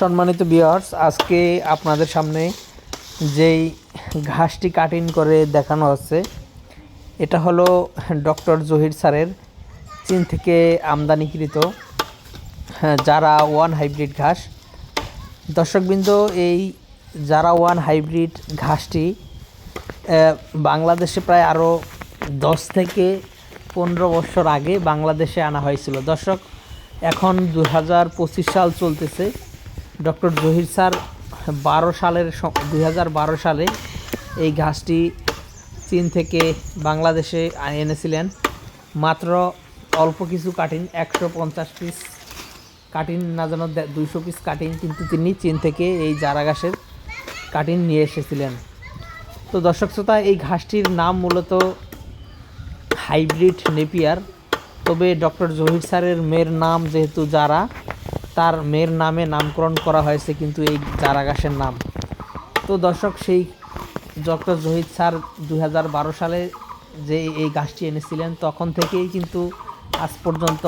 সম্মানিত বিয়ার্স আজকে আপনাদের সামনে যেই ঘাসটি কাটিং করে দেখানো হচ্ছে এটা হলো ডক্টর জহির স্যারের চীন থেকে আমদানিকৃত হ্যাঁ, যারা ওয়ান হাইব্রিড ঘাস। দর্শকবৃন্দ এই যারা ওয়ান হাইব্রিড ঘাসটি বাংলাদেশে প্রায় আরও দশ থেকে পনেরো বছর আগে বাংলাদেশে আনা হয়েছিল। দর্শক এখন দু হাজার পঁচিশ সাল চলতেছে। ডক্টর জহির স্যার বারো সালের দুই হাজার বারো সালে এই ঘাসটি চীন থেকে বাংলাদেশে এনেছিলেন। মাত্র অল্প কিছু কাটিং, একশো পঞ্চাশ পিস কাটিং না যেন দুইশো পিস কাটিং কিন্তু তিনি চীন থেকে এই জারা ঘাসের কাটিং নিয়ে এসেছিলেন। তো দর্শক শ্রোতা, এই ঘাসটির নাম মূলত হাইব্রিড নেপিয়ার। তবে ডক্টর জহির স্যারের মেয়ের নাম যেহেতু যারা তার মেয়ের নামে নামকরণ করা হয়েছে কিন্তু এই ঘাসের নাম। তো দর্শক, সেই ডক্টর জহির স্যার দু হাজার বারো সালে যে এই গাছটি এনেছিলেন, তখন থেকেই কিন্তু আজ পর্যন্ত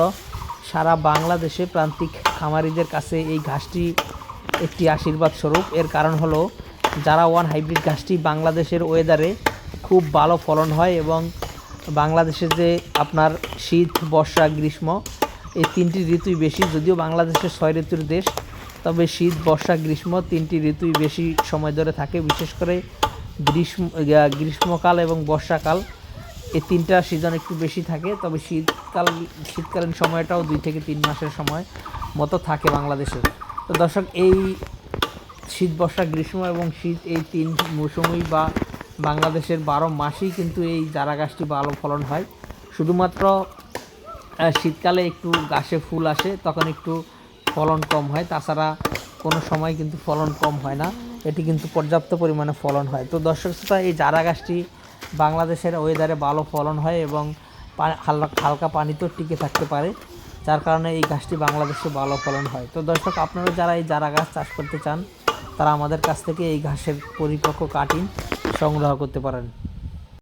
সারা বাংলাদেশে প্রান্তিক খামারিদের কাছে এই ঘাসটি একটি আশীর্বাদ স্বরূপ। এর কারণ হলো, যারা ওয়ান হাইব্রিড ঘাসটি বাংলাদেশের ওয়েদারে খুব ভালো ফলন হয় এবং বাংলাদেশে যে আপনার শীত, বর্ষা, গ্রীষ্ম এই তিনটি ঋতুই বেশি, যদিও বাংলাদেশের ছয় ঋতুর দেশ, তবে শীত, বর্ষা, গ্রীষ্ম তিনটি ঋতুই বেশি সময় ধরে থাকে, বিশেষ করে গ্রীষ্ম গ্রীষ্মকাল এবং বর্ষাকাল। এই তিনটা সিজন একটু বেশি থাকে, তবে শীতকাল, শীতকালীন সময়টাও দুই থেকে তিন মাসের সময় মতো থাকে বাংলাদেশে তো দর্শক, এই শীত, বর্ষা, গ্রীষ্ম এবং শীত এই তিন মৌসুমই বা বাংলাদেশের বারো মাসেই কিন্তু এই চারা গাছটি ভালো ফলন হয়। শুধুমাত্র শীতকালে একটু গাছে ফুল আসে, তখন একটু ফলন কম হয়। তাছাড়া কোনো সময় কিন্তু ফলন কম হয় না, এটি কিন্তু পর্যাপ্ত পরিমাণে ফলন হয়। তো দর্শক শ্রোতা, এই চারা গাছটি বাংলাদেশের ওয়েদারে ভালো ফলন হয় এবং হালকা পানিতেও টিকে থাকতে পারে, যার কারণে এই গাছটি বাংলাদেশে ভালো ফলন হয়। তো দর্শক, আপনারা যারা এই চারা গাছ চাষ করতে চান, তারা আমাদের কাছ থেকে এই ঘাসের পরিপক্ক কাটিং সংগ্রহ করতে পারেন।